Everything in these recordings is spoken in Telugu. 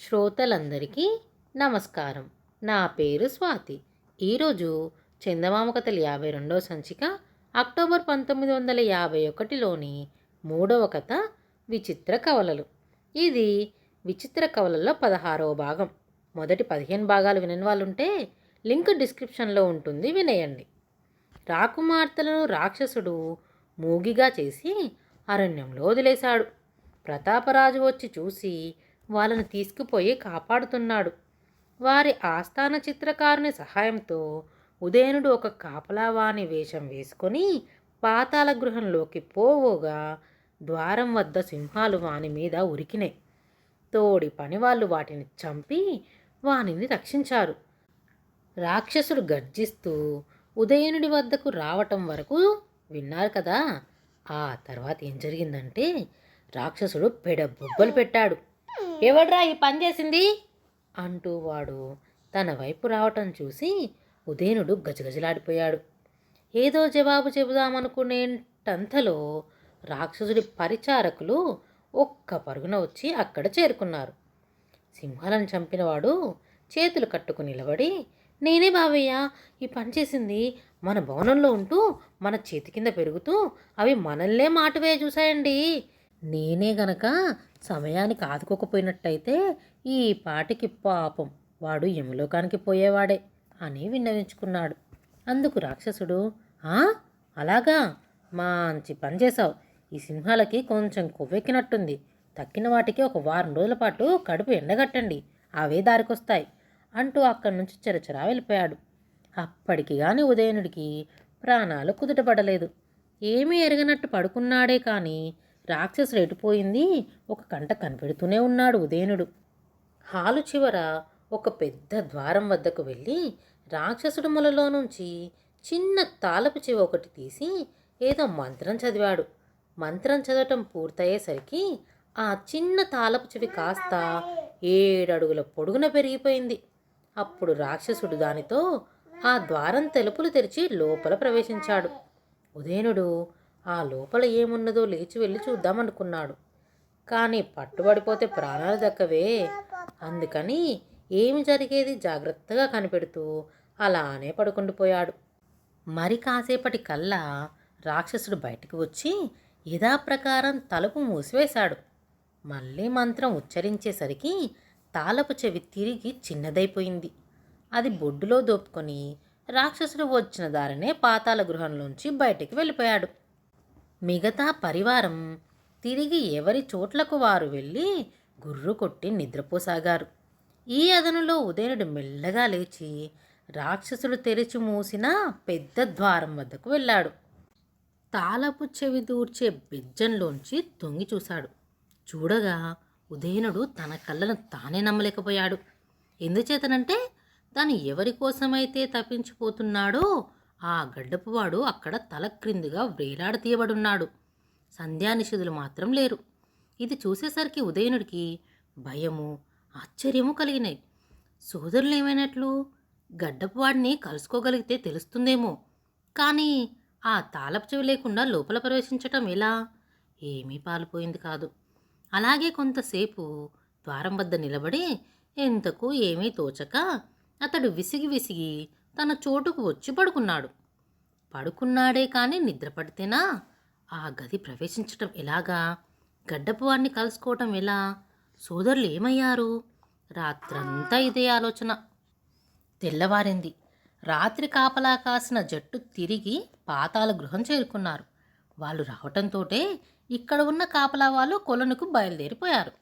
శ్రోతలందరికీ నమస్కారం. నా పేరు స్వాతి. ఈరోజు చందమామ కథలు యాభై రెండవ సంచిక అక్టోబర్ పంతొమ్మిది వందల యాభై ఒకటిలోని మూడవ కథ విచిత్ర కవలలు. ఇది విచిత్ర కవలల్లో పదహారవ భాగం. మొదటి పదిహేను భాగాలు వినని వాళ్ళు ఉంటే లింక్ డిస్క్రిప్షన్లో ఉంటుంది వినేయండి. రాకుమార్తెలను రాక్షసుడు మూగిగా చేసి అరణ్యంలో వదిలేశాడు. ప్రతాపరాజు వచ్చి చూసి వాళ్ళని తీసుకుపోయి కాపాడుతున్నాడు. వారి ఆస్థాన చిత్రకారుని సహాయంతో ఉదయనుడు ఒక కాపలావాణి వేషం వేసుకొని పాతాళ గృహంలోకి పోవోగా ద్వారం వద్ద సింహాలు వాని మీద ఉరికినాయి. తోడి పనివాళ్ళు వాటిని చంపి వానిని రక్షించారు. రాక్షసుడు గర్జిస్తూ ఉదయనుడి వద్దకు రావటం వరకు విన్నారు కదా. ఆ తర్వాత ఏం జరిగిందంటే రాక్షసుడు పెడ బొబ్బలు పెట్టాడు. ఎవడ్రా ఈ పని చేసింది? అంటూ వాడు తన వైపు రావటం చూసి ఉదయనుడు గజగజలాడిపోయాడు. ఏదో జవాబు చెబుదామనుకునేటంతలో రాక్షసుడి పరిచారకులు ఒక్క పరుగున వచ్చి అక్కడ చేరుకున్నారు. సింహాలను చంపినవాడు చేతులు కట్టుకుని నిలబడి నేనే బావయ్య ఈ పని చేసింది మన భవనంలో ఉంటూ మన చేతి కింద పెరుగుతూ అవి మనల్నే మాటవే చూశాయండి. నేనే గనక సమయానికి ఆదుకోకపోయినట్టయితే ఈ పాటికి పాపం వాడు యమలోకానికి పోయేవాడే అని విన్నవించుకున్నాడు. అందుకు రాక్షసుడు "ఆ? అలాగా? మంచి పని చేశావు. ఈ సింహాలకి కొంచెం కొవ్వెక్కినట్టుంది. తక్కిన వాటికి ఒక వారం రోజుల పాటు కడుపు ఎండగట్టండి. అవే దారికొస్తాయి అంటూ అక్కడి నుంచి చెరచరా వెళ్ళిపోయాడు. అప్పటికి గాని ఉదయనుడికి ప్రాణాలు కుదుటపడలేదు. ఏమీ ఎరగనట్టు పడుకున్నాడే కానీ రాక్షసుడు ఎటుపోయింది ఒక కంట కనిపెడుతూనే ఉన్నాడు ఉదయనుడు. హాలు చివర ఒక పెద్ద ద్వారం వద్దకు వెళ్ళి రాక్షసుడు మొలలో నుంచి చిన్న తాళపు చెవి ఒకటి తీసి ఏదో మంత్రం చదివాడు. మంత్రం చదవటం పూర్తయ్యేసరికి ఆ చిన్న తాళపు చెవి కాస్త ఏడడుగుల పొడుగున పెరిగిపోయింది. అప్పుడు రాక్షసుడు దానితో ఆ ద్వారం తలుపులు తెరిచి లోపల ప్రవేశించాడు. ఉదయనుడు ఆ లోపల ఏమున్నదో లేచి వెళ్ళి చూద్దామనుకున్నాడు. కానీ పట్టుబడిపోతే ప్రాణాలు దక్కవే. అందుకని ఏమి జరిగేది జాగ్రత్తగా కనిపెడుతూ అలానే పడుకుండిపోయాడు మరి కాసేపటి కల్లా రాక్షసుడు బయటికి వచ్చి యథాప్రకారం తలుపు మూసివేశాడు. మళ్ళీ మంత్రం ఉచ్చరించేసరికి తాళపు చెవి తిరిగి చిన్నదైపోయింది. అది బొడ్డులో దోపుకొని రాక్షసుడు వచ్చిన దారినే పాతాళ గృహంలోంచి బయటికి వెళ్ళిపోయాడు. మిగతా పరివారం తిరిగి ఎవరి చోట్లకు వారు వెళ్ళి గుర్రు కొట్టి నిద్రపోసాగారు. ఈ అదనులో ఉదయనుడు మెల్లగా లేచి రాక్షసుడు తెరిచి మూసిన పెద్ద ద్వారం వద్దకు వెళ్ళాడు. తాళపు చెవి దూర్చే బెజ్జంలోంచి తొంగి చూశాడు. చూడగా ఉదయనుడు తన కళ్ళను తానే నమ్మలేకపోయాడు. ఎందుచేతనంటే తను ఎవరి కోసమైతే తప్పించిపోతున్నాడో ఆ గడ్డపువాడు అక్కడ తల క్రిందుగా వేలాడతీయబడున్నాడు సంధ్యానిషిధులు మాత్రం లేరు. ఇది చూసేసరికి ఉదయనుడికి భయము ఆశ్చర్యము కలిగినాయి. సోదరులు ఏమైనట్లు గడ్డపువాడిని కలుసుకోగలిగితే తెలుస్తుందేమో. కానీ ఆ తాళపు చెవి లేకుండా లోపల ప్రవేశించటం ఎలా? ఏమీ పాలిపోయింది కాదు. అలాగే కొంతసేపు ద్వారం వద్ద నిలబడి ఎంతకు ఏమీ తోచక? అతడు విసిగి విసిగి తన చోటుకు వచ్చి పడుకున్నాడు. పడుకున్నాడే కానీ నిద్రపడితేనా? ఆ గది ప్రవేశించటం ఎలాగా? గడ్డపు వాడిని కలుసుకోవటం ఎలా? సోదరులు ఏమయ్యారు? రాత్రంతా ఇదే ఆలోచన. తెల్లవారింది. రాత్రి కాపలా కాసిన జట్టు తిరిగి పాతాల గృహం చేరుకున్నారు. వాళ్ళు రావటంతోటే ఇక్కడ ఉన్న కాపలా వాళ్ళు కొలనుకు బయలుదేరిపోయారు.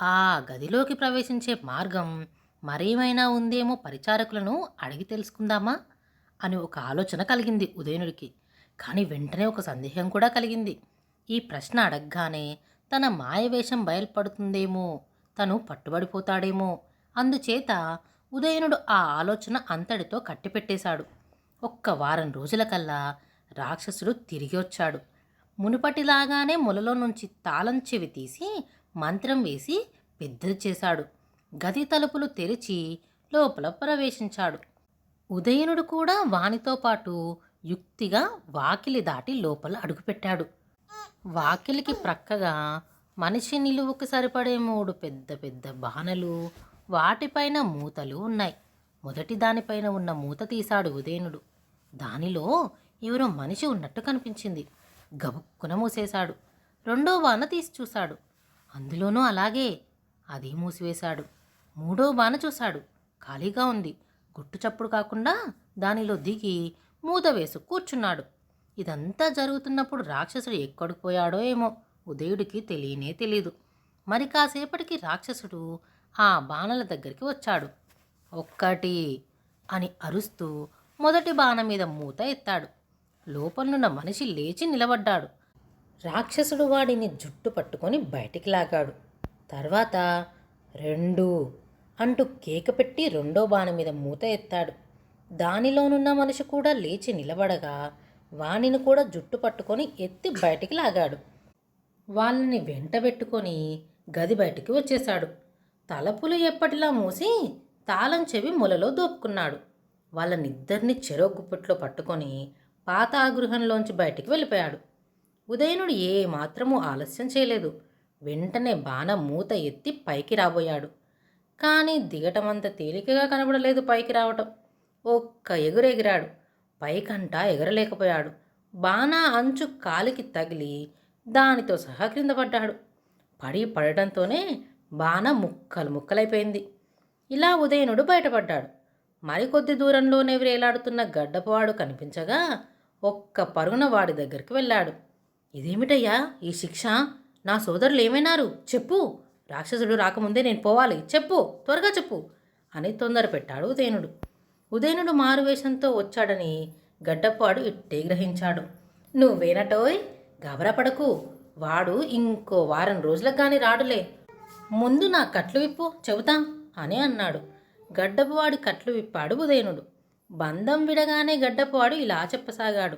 ఆ గదిలోకి ప్రవేశించే మార్గం మరేమైనా ఉందేమో పరిచారకులను అడిగి తెలుసుకుందామా? అని ఒక ఆలోచన కలిగింది ఉదయనుడికి. కానీ వెంటనే ఒక సందేహం కూడా కలిగింది. ఈ ప్రశ్న అడగగానే తన మాయవేషం బయలుపడుతుందేమో తను పట్టుబడిపోతాడేమో. అందుచేత ఉదయనుడు ఆ ఆలోచన అంతటితో కట్టిపెట్టేశాడు. ఒక్క వారం రోజులకల్లా రాక్షసుడు తిరిగి వచ్చాడు. మునుపటిలాగానే మొలలో నుంచి తాళం చెవి తీసి మంత్రం వేసి పెద్దది చేశాడు. గది తలుపులు తెరిచి లోపల ప్రవేశించాడు. ఉదయనుడు కూడా వానితో పాటు యుక్తిగా వాకిలి దాటి లోపల అడుగుపెట్టాడు. వాకిలికి ప్రక్కగా మనిషి నిలువుకు సరిపడే మూడు పెద్ద పెద్ద బాణలు వాటిపైన మూతలు ఉన్నాయి. మొదటి దానిపైన ఉన్న మూత తీశాడు ఉదయనుడు. దానిలో ఎవరో మనిషి ఉన్నట్టు కనిపించింది. గబుక్కున మూసేశాడు. రెండో వాన తీసి చూశాడు. అందులోనూ అలాగే అది మూసివేశాడు. మూడో బాణ చూశాడు. ఖాళీగా ఉంది. గుట్టు చప్పుడు కాకుండా దానిలో దిగి మూత వేసు కూర్చున్నాడు. ఇదంతా జరుగుతున్నప్పుడు రాక్షసుడు ఎక్కడికి పోయాడో ఏమో ఉదయుడికి తెలియనే తెలీదు. మరి కాసేపటికి రాక్షసుడు ఆ బాణల దగ్గరికి వచ్చాడు. ఒక్కటి అని అరుస్తూ మొదటి బాణం మీద మూత ఎత్తాడు. లోపలనున్న మనిషి లేచి నిలబడ్డాడు. రాక్షసుడు వాడిని జుట్టు పట్టుకొని బయటికి లాగాడు. తర్వాత రెండు అంటూ కేక పెట్టి రెండో బాణ మీద మూత ఎత్తాడు. దానిలోనున్న మనిషి కూడా లేచి నిలబడగా వాణిని కూడా జుట్టు పట్టుకొని ఎత్తి బయటికి లాగాడు. వాళ్ళని వెంటబెట్టుకొని గది బయటికి వచ్చేశాడు. తలపులు ఎప్పటిలా మూసి తాళం చెవి ములలో దోపుకున్నాడు. వాళ్ళనిద్దరిని చెరో గుప్పెట్లో పట్టుకొని పాత ఆ గృహంలోంచి బయటికి వెళ్ళిపోయాడు. ఉదయనుడు ఏమాత్రమూ ఆలస్యం చేయలేదు. వెంటనే బాణం మూత ఎత్తి పైకి రాబోయాడు. కానీ దిగటమంత తేలికగా కనబడలేదు పైకి రావటం. ఒక్క ఎగురెగిరాడు. పైకంటా ఎగరలేకపోయాడు. బాణ అంచు కాలికి తగిలి దానితో సహా క్రింద పడ్డాడు. పడి పడటంతోనే బాణ ముక్కలు ముక్కలైపోయింది. ఇలా ఉదయనుడు బయటపడ్డాడు. మరికొద్ది దూరంలోనే వేలాడుతున్న గడ్డపవాడు కనిపించగా ఒక్క పరుగున వాడి దగ్గరికి వెళ్ళాడు. ఇదేమిటయ్యా? ఈ శిక్ష? నా సోదరులు ఏమైనారు? చెప్పు. రాక్షసుడు రాకముందే నేను పోవాలి. చెప్పు. త్వరగా చెప్పు. అని తొందర పెట్టాడు ఉదయనుడు. ఉదయనుడు మారువేషంతో వచ్చాడని గడ్డపాడు ఇట్టే గ్రహించాడు. నువ్వేనటోయ్? గబరపడకు. వాడు ఇంకో వారం రోజులకు కానీ రాడులే. ముందు నా కట్లు విప్పు చెబుతా అని అన్నాడు. గడ్డపువాడి కట్లు విప్పాడు ఉదయనుడు. బంధం విడగానే గడ్డపువాడు ఇలా చెప్పసాగాడు.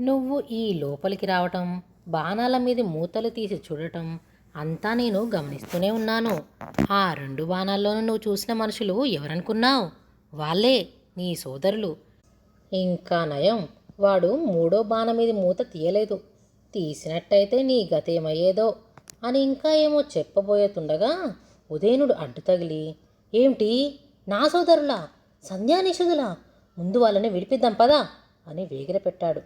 నువ్వు ఈ లోపలికి రావటం బాణాల మీద మూతలు తీసి చూడటం అంతా నేను గమనిస్తూనే ఉన్నాను. ఆ రెండు బాణాల్లోనూ నువ్వు చూసిన మనుషులు ఎవరనుకున్నావు? వాళ్ళే నీ సోదరులు. ఇంకా నయం వాడు మూడో బాణం మీద మూత తీయలేదు. తీసినట్టయితే నీ గతేమయ్యేదో అని ఇంకా ఏమో చెప్పబోయేతుండగా ఉదయనుడు అడ్డు తగిలి ఏమిటి? నా సోదరులా? సంధ్యానిషుదులా ముందు వాళ్ళని విడిపిద్దాం పదా అని వేగిరపెట్టాడు.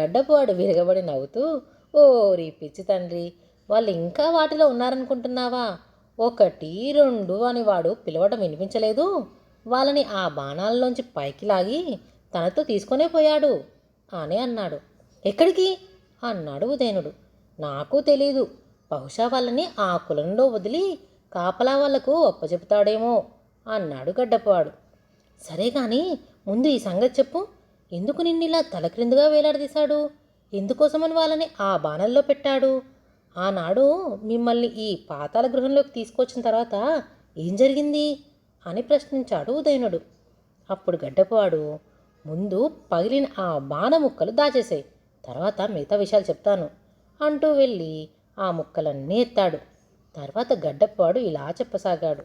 గడ్డపువాడు విరగబడి నవ్వుతూ ఓరి పిచ్చి తండ్రి వాళ్ళు ఇంకా వాటిలో ఉన్నారనుకుంటున్నావా? ఒకటి రెండు అని వాడు పిలవడం వినిపించలేదు. వాళ్ళని ఆ బాణాల్లోంచి పైకి లాగి తనతో తీసుకొనే పోయాడు అని అన్నాడు. ఎక్కడికి? అన్నాడు ఉదయనుడు. నాకు తెలీదు. బహుశా వాళ్ళని ఆ కులంలో వదిలి కాపలా వాళ్ళకు ఒప్పచెపుతాడేమో అన్నాడు గడ్డపాడు సరే కానీ ముందు ఈ సంగతి చెప్పు. ఎందుకు నిన్నిలా తలక్రిందుగా వేలాడదీశాడు? ఎందుకోసమని వాళ్ళని ఆ బాణల్లో పెట్టాడు? ఆనాడు మిమ్మల్ని ఈ పాతాళ గృహంలోకి తీసుకొచ్చిన తర్వాత ఏం జరిగింది? అని ప్రశ్నించాడు ఉదయనుడు. అప్పుడు గడ్డపాడు ముందు పగిలిన ఆ బాణ ముక్కలు దాచేసాయి తర్వాత మిగతా విషయాలు చెప్తాను అంటూ వెళ్ళి ఆ ముక్కలన్నీ ఎత్తాడు. తర్వాత గడ్డపాడు ఇలా చెప్పసాగాడు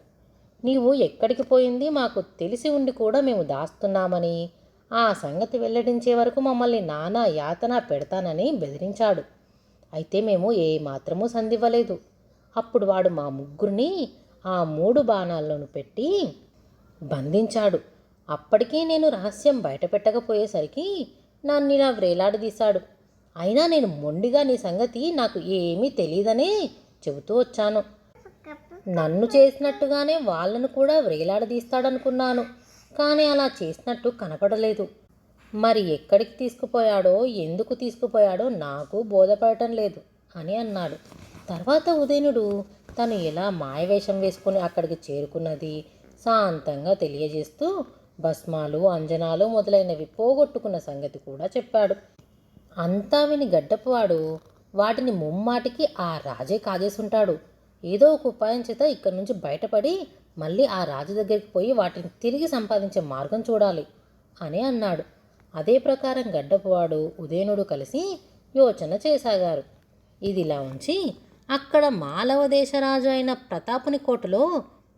నీవు ఎక్కడికి పోయింది? మాకు తెలిసి ఉండి కూడా మేము దాస్తున్నామని ఆ సంగతి వెల్లడించే వరకు మమ్మల్ని నానా యాతన పెడతానని బెదిరించాడు. అయితే మేము ఏమాత్రమూ సంధివ్వలేదు. అప్పుడు వాడు మా ముగ్గురిని ఆ మూడు బాణాల్లోనూ పెట్టి బంధించాడు. అప్పటికీ నేను రహస్యం బయటపెట్టకపోయేసరికి నన్ను ఇలా వ్రేలాడదీశాడు అయినా నేను మొండిగా నీ సంగతి నాకు ఏమీ తెలియదనే చెబుతూ వచ్చాను. నన్ను చేసినట్టుగానే వాళ్ళను కూడా వ్రేలాడదీస్తాడనుకున్నాను కానీ అలా చేసినట్టు కనపడలేదు. మరి ఎక్కడికి తీసుకుపోయాడో ఎందుకు తీసుకుపోయాడో నాకు బోధపడటం లేదు అని అన్నాడు. తర్వాత ఉదయనుడు తను ఎలా మాయవేషం వేసుకుని అక్కడికి చేరుకున్నది శాంతంగా తెలియజేస్తూ భస్మాలు అంజనాలు మొదలైనవి పోగొట్టుకున్న సంగతి కూడా చెప్పాడు. అంతా విని గడ్డపువాడు వాటిని ముమ్మాటికి ఆ రాజే కాజేసుంటాడు. ఏదో ఒక ఉపాయం చేత ఇక్కడి నుంచి బయటపడి మళ్ళీ ఆ రాజు దగ్గరికి పోయి వాటిని తిరిగి సంపాదించే మార్గం చూడాలి అని అన్నాడు. అదే ప్రకారం గడ్డపువాడు ఉదయనుడు కలిసి యోచన చేసాగారు. ఇదిలా ఉంచి అక్కడ మాలవ దేశరాజు అయిన ప్రతాపుని కోటలో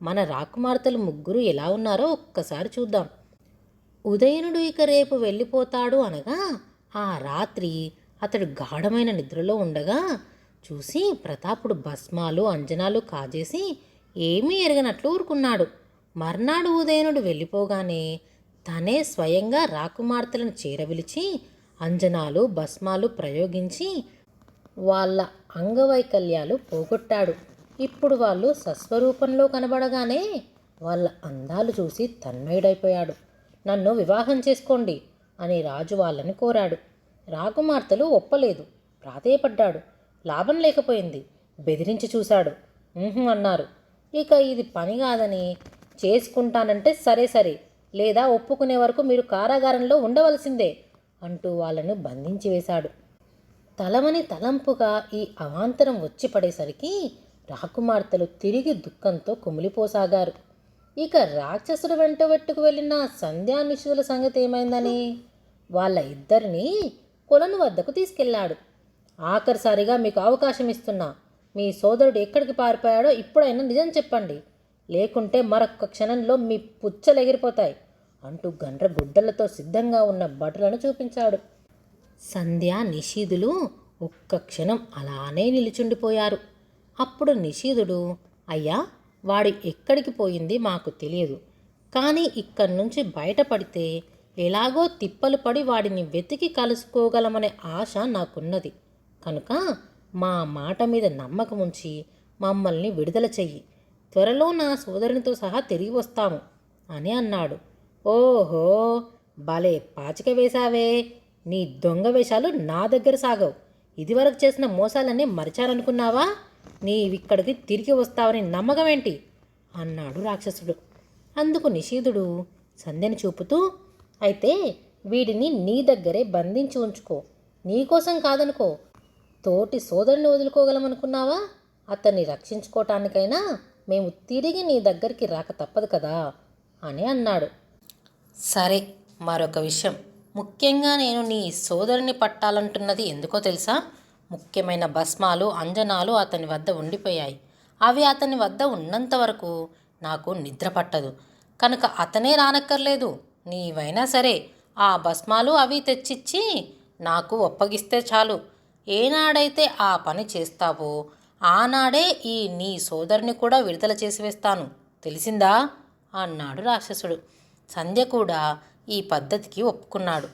మన రాకుమార్తెలు ముగ్గురు ఎలా ఉన్నారో ఒక్కసారి చూద్దాం. ఉదయనుడు ఇక రేపు వెళ్ళిపోతాడు అనగా ఆ రాత్రి అతడు గాఢమైన నిద్రలో ఉండగా చూసి ప్రతాపుడు భస్మాలు అంజనాలు కాజేసి ఏమీ ఎరగనట్లు ఊరుకున్నాడు. మర్నాడు ఉదయనుడు వెళ్ళిపోగానే తనే స్వయంగా రాకుమార్తెలను చేరవిలిచి అంజనాలు భస్మాలు ప్రయోగించి వాళ్ళ అంగవైకల్యాలు పోగొట్టాడు. ఇప్పుడు వాళ్ళు సస్వరూపంలో కనబడగానే వాళ్ళ అందాలు చూసి తన్మయుడైపోయాడు నన్ను వివాహం చేసుకోండి అని రాజు వాళ్ళని కోరాడు. రాకుమార్తెలు ఒప్పలేదు. ప్రాధేయపడ్డాడు. లాభం లేకపోయింది. బెదిరించి చూశాడు. అన్నారు. ఇక ఇది పని కాదని చేసుకుంటానంటే సరే సరే లేదా ఒప్పుకునే వరకు మీరు కారాగారంలో ఉండవలసిందే అంటూ వాళ్ళను బంధించి వేశాడు. తలమని తలంపుగా ఈ అవాంతరం వచ్చి పడేసరికి రాకుమార్తెలు తిరిగి దుఃఖంతో కుమిలిపోసాగారు. ఇక రాక్షసుడు వెంట వెట్టుకు వెళ్ళిన సంధ్యానిషుల సంగతి ఏమైందని? వాళ్ళ ఇద్దరిని కొలను వద్దకు తీసుకెళ్ళాడు. ఆఖరిసారిగా మీకు అవకాశం ఇస్తున్నా. మీ సోదరుడు ఎక్కడికి పారిపోయాడో ఇప్పుడైనా నిజం చెప్పండి. లేకుంటే మరొక్క క్షణంలో మీ పుచ్చలు ఎగిరిపోతాయి అంటూ గండ్ర గుడ్డలతో సిద్ధంగా ఉన్న భటులను చూపించాడు. సంధ్య నిషీధులు ఒక్క క్షణం అలానే నిలుచుండిపోయారు. అప్పుడు నిషీధుడు అయ్యా వాడు ఎక్కడికి పోయింది మాకు తెలియదు. కానీ ఇక్కడి నుంచి బయటపడితే ఎలాగో తిప్పలు పడి వాడిని వెతికి కలుసుకోగలమనే ఆశ నాకున్నది. కనుక మా మాట మీద నమ్మకం ఉంచి మమ్మల్ని విడుదల చెయ్యి. త్వరలో నా సోదరునితో సహా తిరిగి వస్తాము అని అన్నాడు. ఓహో భలే పాచిక వేశావే. నీ దొంగ వేషాలు నా దగ్గర సాగవు. ఇదివరకు చేసిన మోసాలన్నీ మరిచారనుకున్నావా? నీవిక్కడికి తిరిగి వస్తావని నమ్మకం ఏంటి అన్నాడు రాక్షసుడు. అందుకు నిషీధుడు సంధ్యని చూపుతూ అయితే వీడిని నీ దగ్గరే బంధించి ఉంచుకో. నీకోసం కాదనుకో. తోటి సోదరుని వదులుకోగలమనుకున్నావా? అతన్ని రక్షించుకోవటానికైనా మేము తిరిగి నీ దగ్గరికి రాక తప్పదు కదా? అని అన్నాడు. సరే మరొక విషయం. ముఖ్యంగా నేను నీ సోదరుని పట్టాలంటున్నది ఎందుకో తెలుసా? ముఖ్యమైన భస్మాలు అంజనాలు అతని వద్ద ఉండిపోయాయి. అవి అతని వద్ద ఉన్నంత వరకు నాకు నిద్ర పట్టదు. కనుక అతనే రానక్కర్లేదు. నీవైనా సరే ఆ భస్మాలు అవి తెచ్చిచ్చి నాకు ఒప్పగిస్తే చాలు. ఏనాడైతే ఆ పని చేస్తావో ఆనాడే ఈ నీ సోదరుని కూడా విడుదల చేసి వేస్తాను. తెలిసిందా? అన్నాడు రాక్షసుడు. సంధ్య కూడా ఈ పద్ధతికి ఒప్పుకున్నాడు.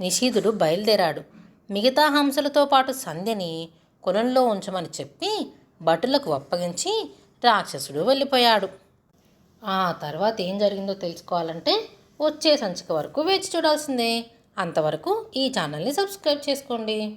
నిషీధుడు బయలుదేరాడు. మిగతా హంసలతో పాటు సంధ్యని కొలంలో ఉంచమని చెప్పి భటులకు అప్పగించి రాక్షసుడు వెళ్ళిపోయాడు. ఆ తర్వాత ఏం జరిగిందో తెలుసుకోవాలంటే వచ్చే సంచిక వరకు వేచి చూడాల్సిందే. అంతవరకు ఈ ఛానల్ని సబ్స్క్రైబ్ చేసుకోండి.